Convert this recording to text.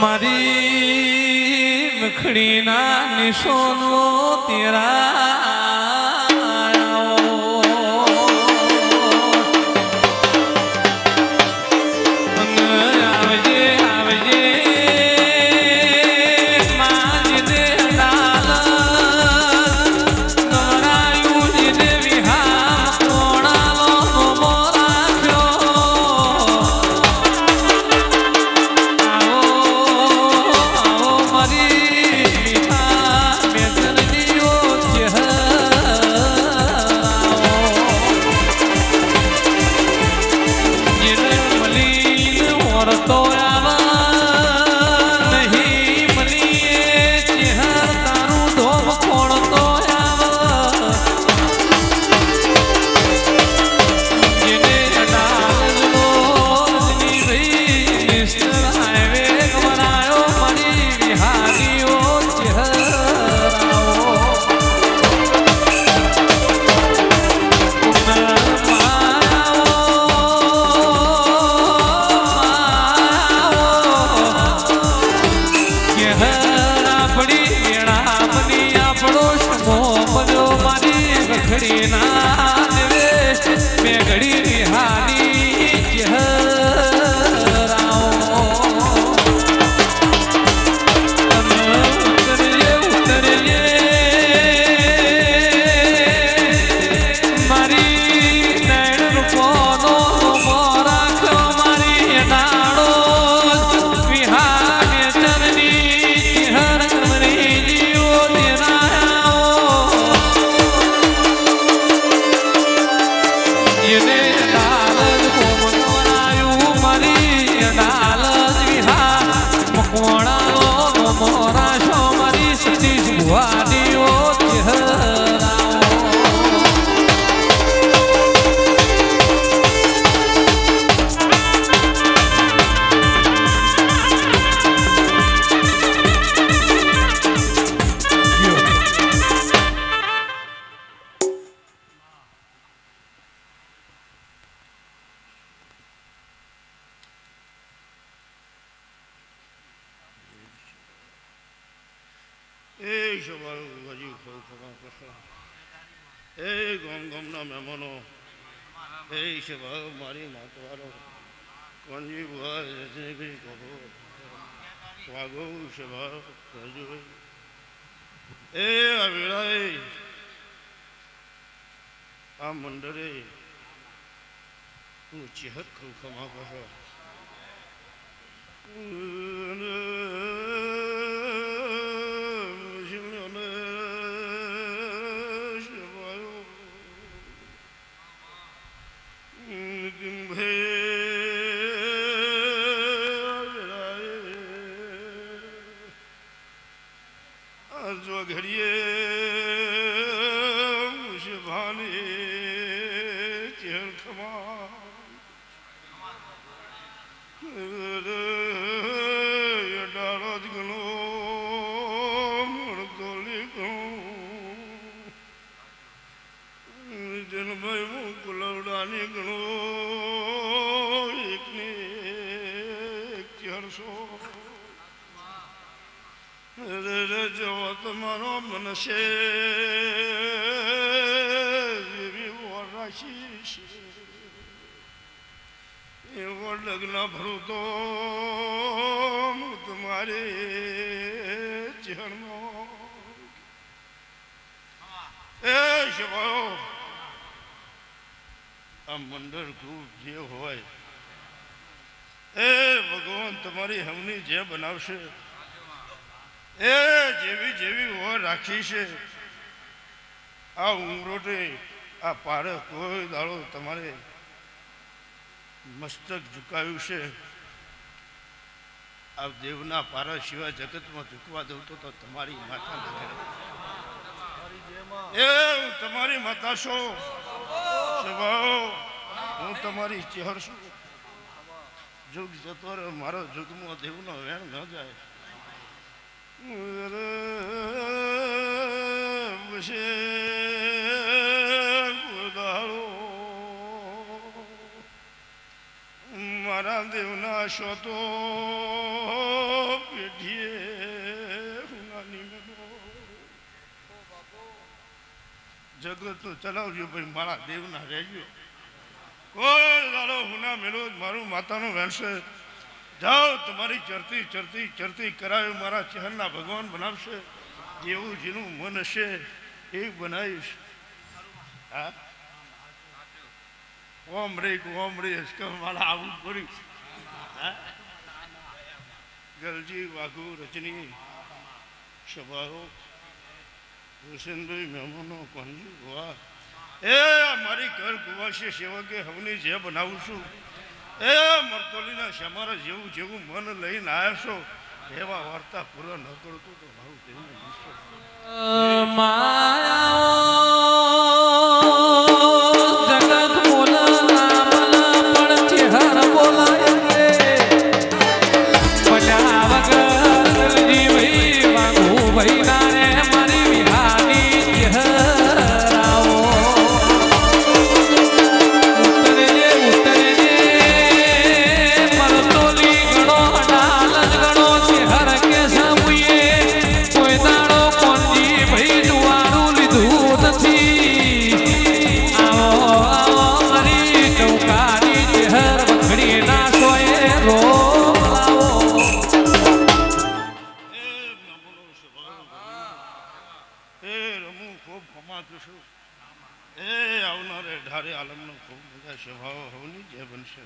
મારી નખડીના નિશોનો તેરા છડે ના એને એ સવાલ હજી ખો ખમા કસો એ ગમ ગમના મહેમાનો એ સવાલ મારી માતવારો કોંજી બુઆ રજનીભાઈ કહો વાગો સવાલ રજુ એ વેળાએ આ મંડળે હું ચેહત ખો ખમા ઘડીએ મુશભાની ચેર ખમા ડાળો જ ગણો મણકોલી ગણો જનભાઈ હું કુલવડાની ગણો એકને એક ચારસો જવો તમારો મનશે એવી રાખી છે એવો લગ્ન ભરું તો તમારે ચરણો એ શિવાયો આ મંડળ ગ્રુપ જે હોય એ ભગવાન તમારી હમની જે બનાવશે એ જેવી જેવી ઓર રાખી છે. આ ઉમરોટે આ પારે કોઈ દાડો તમારે મસ્તક ઝુકાવ્યું છે. આ દેવના પારા સિવાય જગતમાં ઝુકવા દઉં તો તમારી માતા એ, હું તમારી માતા છો. સ્વભાવ, હું તમારી ચહેર છું. જુગ જતો મારો જુગમાં દેવનો વેણ ન જાય. મારા દેવના શોતો પેઢીએ જગત તો ચલાવજો ભાઈ, મારા દેવના રહેજો. કોઈ દાડો હુના મેળો મારું માતાનું વહેશે જાઓ, તમારી ચરતી ચરતી ચરતી કરાયો મારા ચહેરના ભગવાન બનાવશે. જેવું જેનું મન હશે, એ બનાવીશ. હા? ઓમ રે ઓમ રે મારા આવું પડ્યું. હા? ગલજી, વાઘુ, રજની સભાઓ હુસેનભાઈ મહેમાનો કોંજી ગોવા એ મારી ઘર કુવાસી સેવકે હવની જે બનાવું છું. એ મરતોલીના સમારા જેવું જેવું મન લઈને આવ્યા એવા વાર્તા પૂરા ન કરતો તો મારું તેવું માયા ઢારે આલમનો ખૂબ બધા સ્વભાવ હોવની જય બનશે.